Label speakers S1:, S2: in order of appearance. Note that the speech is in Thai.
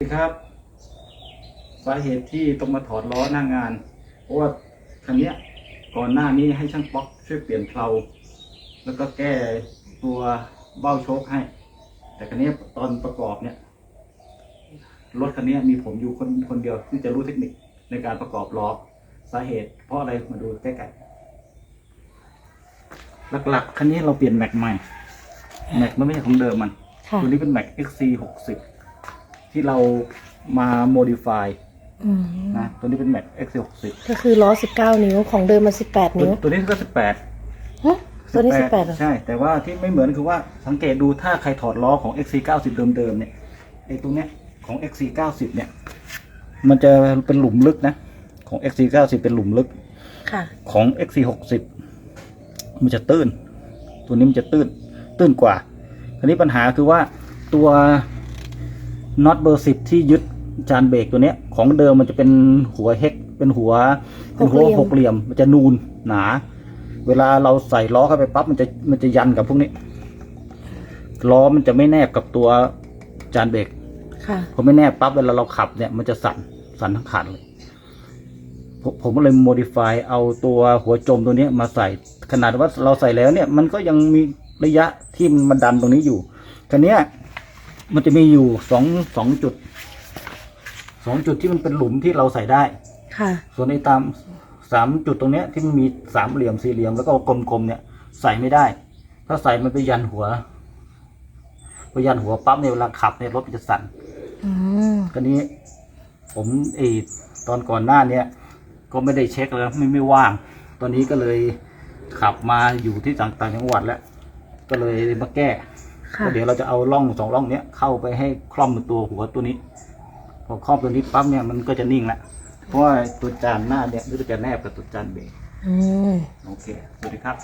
S1: สวัสดีครับสาเหตุที่ต้องมาถอดล้อหน้างาน เพราะว่าคันเนี้ยก่อนหน้านี้ให้ช่างป๊อกช่วยเปลี่ยนเพลาแล้วก็แก้ตัวเบ้าโชคให้ แต่คันนี้ตอนประกอบเนี่ยรถคันนี้มีผมอยู่คนคนเดียวที่จะรู้เทคนิคในการประกอบล้อสาเหตุ เพราะอะไรมาดูใกล้ๆหลักๆคันนี้เราเปลี่ยนแม็กใหม่แม็กมันไม่ใช่ของเดิมมัน
S2: ค่ะ
S1: ตัวนี้เป็น Mac XC 60 ที่เรามา modify
S2: อืม
S1: นะตัวนี้เป็น Mac XC 60
S2: ก็คือล้อ 19 นิ้วของเดิมมัน18
S1: ตัว
S2: นิ้ว
S1: ตัวนี้ก็ 18
S2: ฮะตัวนี้ 18เหรอ
S1: ใช่ แต่ว่าที่ไม่เหมือนคือว่าสังเกตดูถ้าใครถอดล้อของ XC 90เดิมๆเนี่ยไอ้ตรงเนี้ยของ XC 90เนี่ย มันจะเป็นหลุมลึกนะ ของ XC 90เป็นหลุมลึก
S2: ค่ะ
S1: ของ XC 60มันจะตื้น ตัวนี้มันจะตื้น ตื้นกว่า คราวนี้ปัญหาคือว่าตัว น็อตเบอร์สิบที่ยึดจานเบรกตัวเนี้ย ของเดิมมันจะเป็นหัวเฮกเป็นหัวเป็นหัว
S2: ห
S1: ห
S2: ก
S1: ก
S2: เห
S1: เห
S2: ลี่
S1: ลี่
S2: ย
S1: ย
S2: ม
S1: มมันจะนูนหนา เวลาเราใส่ล้อเข้าไปปั๊บมันจะมันจะยันกับพวกนี้ล้อมันจะไม่แนบกับตัวจานเบรก
S2: ค่ะ
S1: พอไม่แนบปั๊บเวลาเราขับเนี่ยมันจะสั่นสั่นทั้งคันเลยผมผมก็เลยโมดิฟายเอาตัวหัวจมตัวเนี้ยมาใส่ขนาดว่าเราใส่แล้วเนี่ย มันก็ยังมีระยะที่มันดันตรงนี้อยู่คันนี้ย มันจะมีอยู่สองสองจุดสองจุดที่มันเป็นหลุมที่เราใส่ได้
S2: ค่ะ
S1: ส่วนในตามสามจุดตรงเนี้ยที่มันมีสามเหลี่ยมสี่เหลี่ยมแล้วก็กลมๆเนี่ยใส่ไม่ได้ ถ้าใส่มันไปยันหัวไปยันหัวปั๊บเนี่ยเวลาขับเนี่ยรถมันจะสั่น
S2: อืม
S1: ก็นี้ ผมเออตอนก่อนหน้าเนี้ยก็ไม่ได้เช็คแล้วไม่ไม่ว่าง ตอนนี้ก็เลยขับมาอยู่ที่ต่างต่างจังหวัดแล้ว ก็เลยมาแก้
S2: ค่ะ
S1: ก็เดี๋ยวเราจะเอาร่องสองร่องเนี้ยเข้าไปให้คล่อมตัวหัวตัวนี้ พอครอบตัวนี้ปั๊บเนี่ยมันก็จะนิ่งละเพราะว่าตัวจานหน้าเนี่ยมันก็จะแนบกับตัวจานเบรก
S2: อืม
S1: โอเคสวัสดีครับ